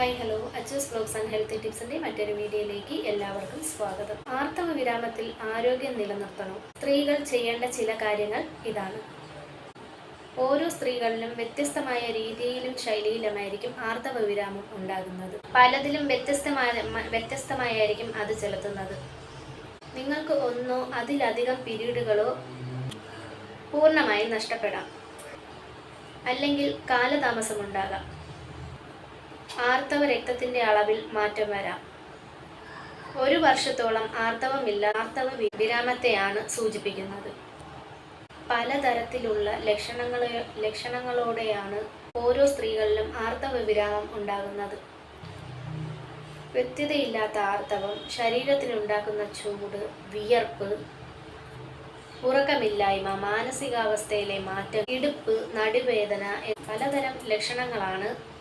Hi hello Achus blogs and health ടിപ്സിന്റെ മറ്റൊരു വീഡിയോയിലേക്ക് എല്ലാവർക്കും സ്വാഗതം. ആർത്തവ വിരാമത്തിൽ ആരോഗ്യം നിലനിർത്തണം. സ്ത്രീകൾ ചെയ്യേണ്ട ചില കാര്യങ്ങൾ ഇതാണ്. ഓരോ സ്ത്രീകളിലും വ്യത്യസ്തമായ രീതിയിലും ശൈലിയിലുമായിരിക്കും ആർത്തവ വിരാമം ഉണ്ടാകുന്നത്. പലതിലും വ്യത്യസ്തമായ വ്യത്യസ്തമായിരിക്കും അത് ചെലുത്തുന്നത്. നിങ്ങൾക്ക് ഒന്നോ അതിലധികം പിരീഡുകളോ പൂർണമായി നഷ്ടപ്പെടാം. അല്ലെങ്കിൽ കാലതാമസമുണ്ടാകാം. ആർത്തവ രക്തത്തിന്റെ അളവിൽ മാറ്റം വരാം. ഒരു വർഷത്തോളം ആർത്തവമില്ല ആർത്തവ വിരാമത്തെയാണ് സൂചിപ്പിക്കുന്നത്. പലതരത്തിലുള്ള ലക്ഷണങ്ങൾ ലക്ഷണങ്ങളോടെയാണ് ഓരോ സ്ത്രീകളിലും ആർത്തവ വിരാമം ഉണ്ടാകുന്നത്. വ്യക്തതയില്ലാത്ത ആർത്തവം ശരീരത്തിനുണ്ടാക്കുന്ന ചൂട് വിയർപ്പ് ഉറക്കമില്ലായ്മ മാനസികാവസ്ഥയിലെ മാറ്റം ഇടുപ്പ് നടുവേദന പലതരം ലക്ഷണങ്ങളാണ്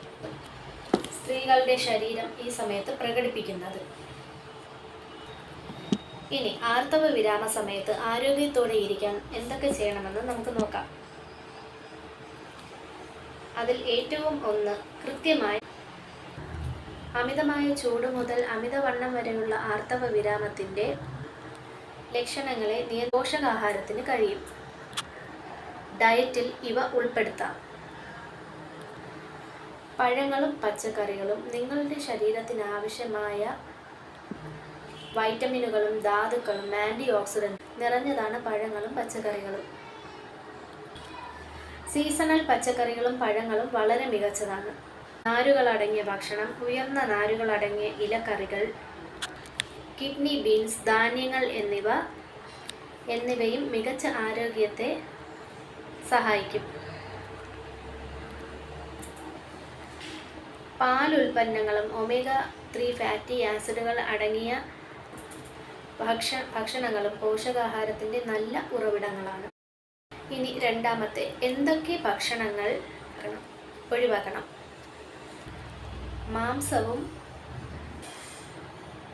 സ്ത്രീകളുടെ ശരീരം ഈ സമയത്ത് പ്രകടിപ്പിക്കുന്നത്. ഇനി ആർത്തവ വിരാമ സമയത്ത് ആരോഗ്യത്തോടെ ഇരിക്കാൻ എന്തൊക്കെ ചെയ്യണമെന്ന് നമുക്ക് നോക്കാം. അതിൽ ഏറ്റവും ഒന്ന് കൃത്യമായി അമിതമായ ചൂട് മുതൽ അമിതവണ്ണം വരെയുള്ള ആർത്തവ വിരാമത്തിന്റെ ലക്ഷണങ്ങളെ പോഷകാഹാരത്തിന് കഴിയും. ഡയറ്റിൽ ഇവ ഉൾപ്പെടുത്താം. പഴങ്ങളും പച്ചക്കറികളും നിങ്ങളുടെ ശരീരത്തിന് ആവശ്യമായ വൈറ്റമിനുകളും ധാതുക്കളും ആന്റി ഓക്സിഡന്റ് നിറഞ്ഞതാണ് പഴങ്ങളും പച്ചക്കറികളും. സീസണൽ പച്ചക്കറികളും പഴങ്ങളും വളരെ മികച്ചതാണ്. നാരുകളടങ്ങിയ ഭക്ഷണം ഉയർന്ന നാരുകളടങ്ങിയ ഇലക്കറികൾ കിഡ്നി ബീൻസ് ധാന്യങ്ങൾ എന്നിവ എന്നിവയും മികച്ച ആരോഗ്യത്തെ സഹായിക്കും. പാൽ ഉൽപ്പന്നങ്ങളും ഒമേഗ ത്രീ ഫാറ്റി ആസിഡുകൾ അടങ്ങിയ ഭക്ഷ ഭക്ഷണങ്ങളും പോഷകാഹാരത്തിന്റെ നല്ല ഉറവിടങ്ങളാണ് ഇനി രണ്ടാമത്തെ എന്തൊക്കെ ഭക്ഷണങ്ങൾ ഒഴിവാക്കണം? മാംസവും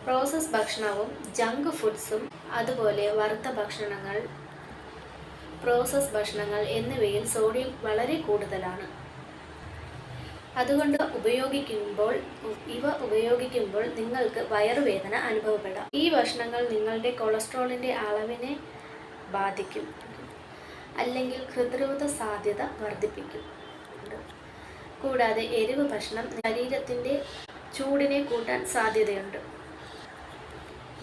പ്രോസസ് ഭക്ഷണവും ജങ്ക് ഫുഡ്സും അതുപോലെ വറുത്ത ഭക്ഷണങ്ങൾ പ്രോസസ് ഭക്ഷണങ്ങൾ എന്നിവയിൽ സോഡിയം വളരെ കൂടുതലാണ് അതുകൊണ്ട് ഉപയോഗിക്കുമ്പോൾ ഇവ ഉപയോഗിക്കുമ്പോൾ നിങ്ങൾക്ക് വയറുവേദന അനുഭവപ്പെടാം. ഈ ഭക്ഷണങ്ങൾ നിങ്ങളുടെ കൊളസ്ട്രോളിന്റെ അളവിനെ ബാധിക്കും. അല്ലെങ്കിൽ ഹൃദ്രോഗ സാധ്യത വർദ്ധിപ്പിക്കും. കൂടാതെ എരിവ് ഭക്ഷണം ശരീരത്തിന്റെ ചൂടിനെ കൂട്ടാൻ സാധ്യതയുണ്ട്.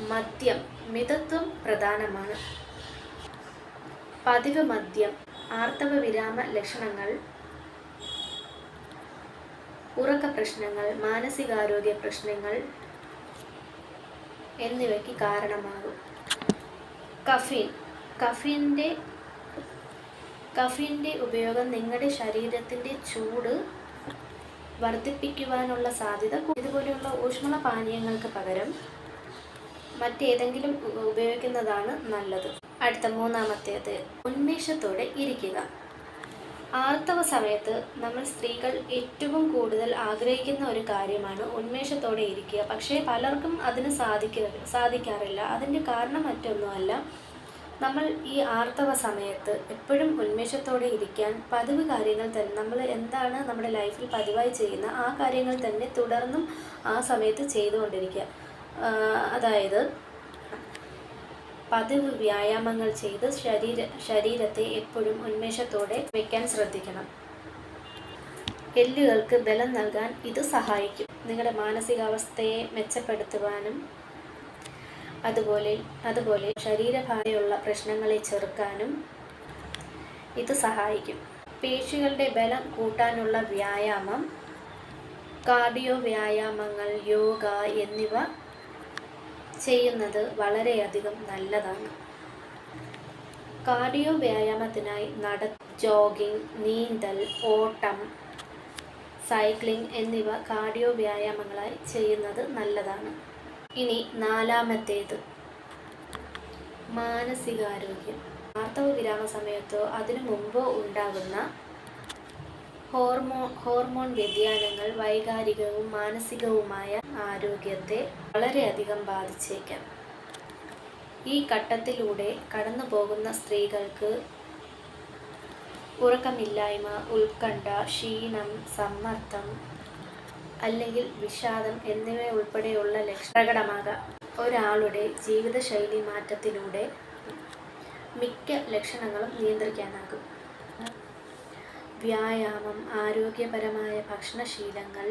മദ്യം മിതത്വം പ്രധാനമാണ്. പതിവ് മദ്യം ആർത്തവ വിരാമ ലക്ഷണങ്ങൾ ഉറക്ക പ്രശ്നങ്ങൾ മാനസികാരോഗ്യ പ്രശ്നങ്ങൾ എന്നിവയ്ക്ക് കാരണമാകും. കഫീൻ. കഫീന്റെ കഫീന്റെ ഉപയോഗം നിങ്ങളുടെ ശരീരത്തിന്റെ ചൂട് വർദ്ധിപ്പിക്കുവാനുള്ള സാധ്യത ഇതുപോലെയുള്ള ഊഷ്മള പാനീയങ്ങൾക്ക് പകരം മറ്റേതെങ്കിലും ഉപയോഗിക്കുന്നതാണ് നല്ലത്. അടുത്ത മൂന്നാമത്തേത് ഉന്മേഷത്തോടെ ഇരിക്കുക. ആർത്തവ സമയത്ത് നമ്മൾ സ്ത്രീകൾ ഏറ്റവും കൂടുതൽ ആഗ്രഹിക്കുന്ന ഒരു കാര്യമാണ് ഉന്മേഷത്തോടെ ഇരിക്കുക. പക്ഷേ പലർക്കും അതിന് സാധിക്കുക സാധിക്കാറില്ല. അതിന്റെ കാരണം മറ്റൊന്നുമല്ല നമ്മൾ ഈ ആർത്തവ സമയത്ത് എപ്പോഴും ഉന്മേഷത്തോടെ ഇരിക്കാൻ പതിവ് കാര്യങ്ങൾ തന്നെ നമ്മൾ എന്താണ് നമ്മുടെ ലൈഫിൽ പതിവായി ചെയ്യുന്ന ആ കാര്യങ്ങൾ തന്നെ തുടർന്നും ആ സമയത്ത് ചെയ്തുകൊണ്ടിരിക്കുക. അതായത് പതിവ് വ്യായാമങ്ങൾ ചെയ്ത് ശരീര ശരീരത്തെ എപ്പോഴും ഉന്മേഷത്തോടെ വയ്ക്കാൻ ശ്രദ്ധിക്കണം. എല്ലുകൾക്ക് ബലം നൽകാൻ ഇത് സഹായിക്കും. നിങ്ങളുടെ മാനസികാവസ്ഥയെ മെച്ചപ്പെടുത്തുവാനും അതുപോലെ അതുപോലെ ശരീരഭാരയുള്ള പ്രശ്നങ്ങളെ ചെറുക്കാനും ഇത് സഹായിക്കും. പേശികളുടെ ബലം കൂട്ടാനുള്ള വ്യായാമം കാർഡിയോ വ്യായാമങ്ങൾ യോഗ എന്നിവ ചെയ്യുന്നത് വളരെയധികം നല്ലതാണ്. കാർഡിയോ വ്യായാമത്തിനായി നട ജോഗിംഗ് നീന്തൽ ഓട്ടം സൈക്ലിംഗ് എന്നിവ കാർഡിയോ വ്യായാമങ്ങളായി ചെയ്യുന്നത് നല്ലതാണ്. ഇനി നാലാമത്തേത്. മാനസികാരോഗ്യം. ആർത്തവ വിരാമ സമയത്തോ അതിനു മുമ്പോ ഉണ്ടാകുന്ന ഹോർമോൺ ഹോർമോൺ വ്യതിയാനങ്ങൾ വൈകാരികവും മാനസികവുമായ ആരോഗ്യത്തെ വളരെയധികം ബാധിച്ചേക്കാം. ഈ ഘട്ടത്തിലൂടെ കടന്നു പോകുന്ന സ്ത്രീകൾക്ക് ഉറക്കമില്ലായ്മ ഉത്കണ്ഠ ക്ഷീണം സമ്മർദ്ദം അല്ലെങ്കിൽ വിഷാദം എന്നിവ ഉൾപ്പെടെയുള്ള ലക്ഷ പ്രകടമാകാം. ഒരാളുടെ ജീവിതശൈലി മാറ്റത്തിലൂടെ മിക്ക ലക്ഷണങ്ങളും നിയന്ത്രിക്കാനാകും. വ്യായാമം ആരോഗ്യപരമായ ഭക്ഷണശീലങ്ങൾ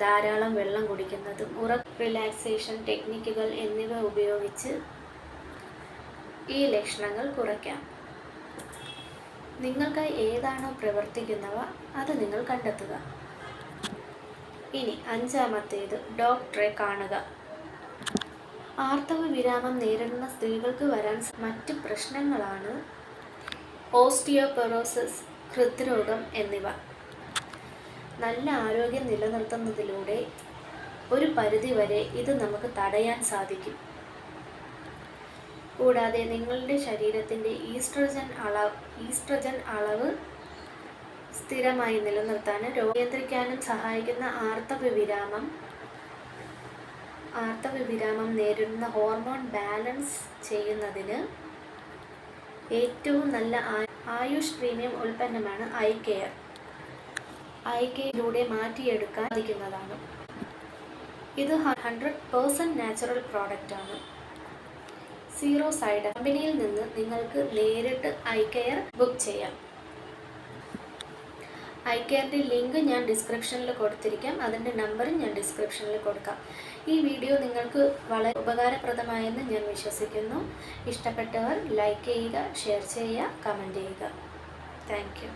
ധാരാളം വെള്ളം കുടിക്കുന്നതും ഉറ റിലാക്സേഷൻ ടെക്നിക്കുകൾ എന്നിവ ഉപയോഗിച്ച് ഈ ലക്ഷണങ്ങൾ കുറയ്ക്കാം. നിങ്ങൾക്ക് ഏതാണോ പ്രവർത്തിക്കുന്നവ അത് നിങ്ങൾ കണ്ടെത്തുക. ഇനി അഞ്ചാമത്തേത് ഡോക്ടറെ കാണുക. ആർത്തവ വിരാമം നേരിടുന്ന സ്ത്രീകൾക്ക് വരാൻ മറ്റ് പ്രശ്നങ്ങളാണ് ഓസ്റ്റിയോപൊറോസിസ് ഹൃദ്രോഗം എന്നിവ. നല്ല ആരോഗ്യം നിലനിർത്തുന്നതിലൂടെ ഒരു പരിധിവരെ ഇത് നമുക്ക് തടയാൻ സാധിക്കും. കൂടാതെ നിങ്ങളുടെ ശരീരത്തിന്റെ ഈസ്ട്രജൻ അളവ് ഈസ്ട്രജൻ അളവ് സ്ഥിരമായി നിലനിർത്താനും രോഗനിയന്ത്രിക്കാനും സഹായിക്കുന്ന ആർത്തവ വിരാമം നേരിടുന്ന ഹോർമോൺ ബാലൻസ് ചെയ്യുന്നതിന് ഏറ്റവും നല്ല ആ- ആയുഷ് പ്രീമിയം ഉൽപ്പന്നമാണ് ഐ കെയർ. ഐ കെയിലൂടെ മാറ്റിയെടുക്കാൻ സാധിക്കുന്നതാണ്. ഇത് ഹൺഡ്രഡ് പേഴ്സന്റ് നാച്ചുറൽ ആണ് സീറോ സൈഡ് കമ്പനിയിൽ നിന്ന് നിങ്ങൾക്ക് നേരിട്ട് ഐ കെയർ ബുക്ക് ചെയ്യാം. ഐ കെയറിന്റെ ലിങ്ക് ഞാൻ ഡിസ്ക്രിപ്ഷനിൽ കൊടുത്തിരിക്കാം. അതിന്റെ നമ്പറും ഞാൻ ഡിസ്ക്രിപ്ഷനിൽ കൊടുക്കാം. ഈ വീഡിയോ നിങ്ങൾക്ക് വളരെ ഉപകാരപ്രദമായെന്ന് ഞാൻ വിശ്വസിക്കുന്നു. ഇഷ്ടപ്പെട്ടവർ ലൈക്ക് ചെയ്യുക ഷെയർ ചെയ്യുക കമന്റ് ചെയ്യുക. താങ്ക്